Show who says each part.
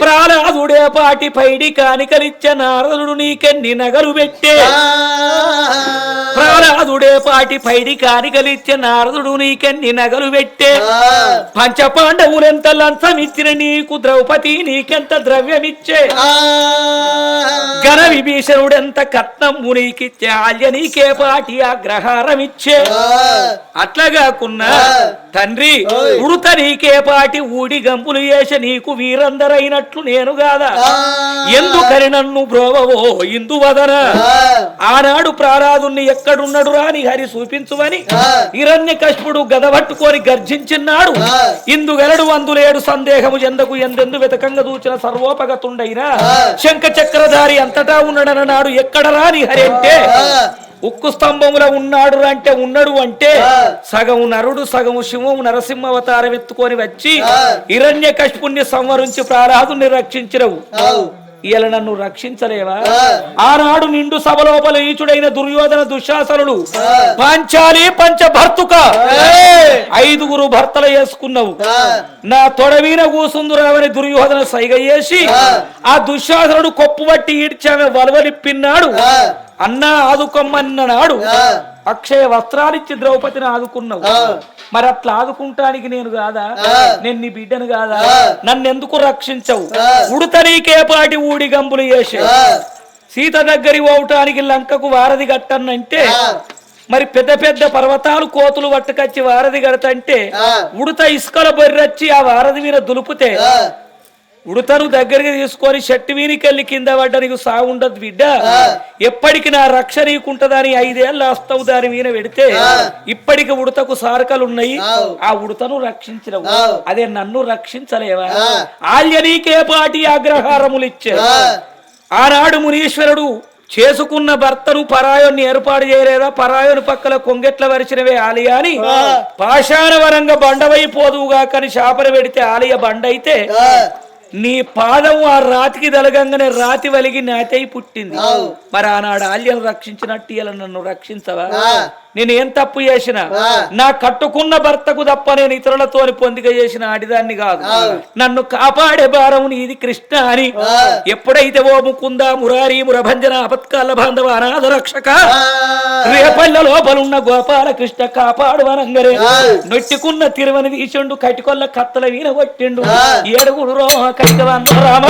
Speaker 1: ప్రాణాదుడే పాటి పైడి కానికలిచ్చ నారదుడు నీకెన్ని నగలు పెట్టే?
Speaker 2: ఆ.
Speaker 1: ప్రాణాదుడే పాటి పైడి కానికలిచ్చ నారదుడు నీకెన్ని నగలు పెట్టే. పంచ పాండవులెంత లంచమిచ్చిన నీకు ద్రౌపది నీకెంత ద్రవ్యమిచ్చే. ఘన విభీషణుడెంత కట్నం నీకిచ్చే ఆల్య నీకే పాటి ఆగ్రహారమిచ్చే
Speaker 2: ఆ.
Speaker 1: అట్లా కాకున్నా. తండ్రి. ఉడుత నీకే పాటి ఊడి గంపులు వేస నీకు వీరందరైనట్లు నేను కాదా. ఎందుకని నన్ను బ్రోవవో ఇందువదన. ఆనాడు ప్రారాదుని ఎక్కడున్నడు రాని హరి చూపించువని. హిరణ్య కష్పుడు గద పట్టుకొని గర్జించినాడు. ఇందుగలడు అందులేడు సందేహము ఎందకు ఎందెందు వెతకంగా దూచిన సర్వోపగతుండైన. శంఖ చక్రధారి అంతటా ఉన్నాడన్నాడు ఎక్కడ రాని హరి అంటే. ఉక్కు స్తంభములో ఉన్నాడు అంటే ఉన్నాడు అంటే
Speaker 2: ఆ.
Speaker 1: సగము నరుడు సగము శివము నరసింహ అవతారం ఎత్తుకొని వచ్చి. హిరణ్య కష్పుణ్ణి సంవరించి ప్రారాదుని రక్షించినవు. ఇలా నన్ను రక్షించలేవా. ఆనాడు నిండు సభలోపల ఈచుడైన దుర్యోధన దుశ్శాసనుడు. పాంచాలి పంచభర్తుక
Speaker 2: ఏయ్.
Speaker 1: ఐదుగురు భర్తలు వేసుకున్నావు. నా తొడవీన కూసుందురావని దుర్యోధన సైగ చేసి
Speaker 2: ఆ.
Speaker 1: దుశ్శాసనుడు కొప్పు బట్టి ఈడ్చామె వలవలిప్పిన్నాడు
Speaker 2: ఆ.
Speaker 1: అన్నా ఆదుకొమ్మన్నాడు. అక్షయ వస్త్రాలిచ్చి ద్రౌపదిని ఆదుకున్నావు. మరి అట్లా ఆదుకుంటానికి నేను కాదా. నేను నీ బిడ్డను కాదా. నన్ను ఎందుకు రక్షించవు. ఉడతనీకే పాటి ఊడి గంపులు చేసే. సీత దగ్గరి పోవటానికి లంకకు వారధి కట్టనంటే. మరి పెద్ద పెద్ద పర్వతాలు కోతులు పట్టుకొచ్చి వారధి కడతంటే. ఉడత ఇసుకల బొర్రొచ్చి ఆ వారధి మీద దులుపుతే. ఉడతను దగ్గరికి తీసుకొని చెట్టు వీనికెళ్ళి కింద పడ్డ నీకు సాగుండదు బిడ్డ
Speaker 2: ఆ.
Speaker 1: ఎప్పటికి నా రక్ష నీకుంటదని ఐదేళ్ళు వస్తావు దాని మీద పెడితే. ఇప్పటికి ఉడతకు సారకలు ఉన్నాయి. ఆ ఉడతను రక్షించలేవు
Speaker 2: ఆవ్.
Speaker 1: అదే నన్ను రక్షించలేవా. ఆల్య నీకే పాటి అగ్రహారములు ఇచ్చే. ఆనాడు మునీశ్వరుడు చేసుకున్న భర్తను పరాయోని ఏర్పాటు చేయలేదా పరాయోని పక్కల కొంగెట్ల వరిచినవే ఆలియ అని. పాషాణవరంగా బండవైపోదువుగా కానీ శాపన పెడితే ఆలియ బండ అయితే
Speaker 2: ఆ.
Speaker 1: నీ పాదం ఆ రాతికి తలగంగానే రాతి వలిగి నాతై పుట్టింది. మరి ఆనాడు ఆల్యను రక్షించినట్టు ఇలా నన్ను రక్షించవా. నేను ఏం తప్పు చేసిన. నా కట్టుకున్న భర్తకు తప్ప నేను ఇతరులతో పొందిక చేసిన ఆడిదాన్ని కాదు. నన్ను కాపాడే భారం నీది కృష్ణ అని. ఎప్పుడైతే ఓ ముకుంద మురారి మురభంజన అపత్కాల బాంధవ అనాథ రక్షక
Speaker 2: ఆ.
Speaker 1: రేపల్ల లోపలున్న గోపాల కృష్ణ కాపాడు అనంగరే. నొట్టుకున్న తిరువని తీసిండు కటికొల్ల కత్తల వీన కొట్టిండు
Speaker 2: ఆ.
Speaker 1: ఏడుగురు రో కటిక రామ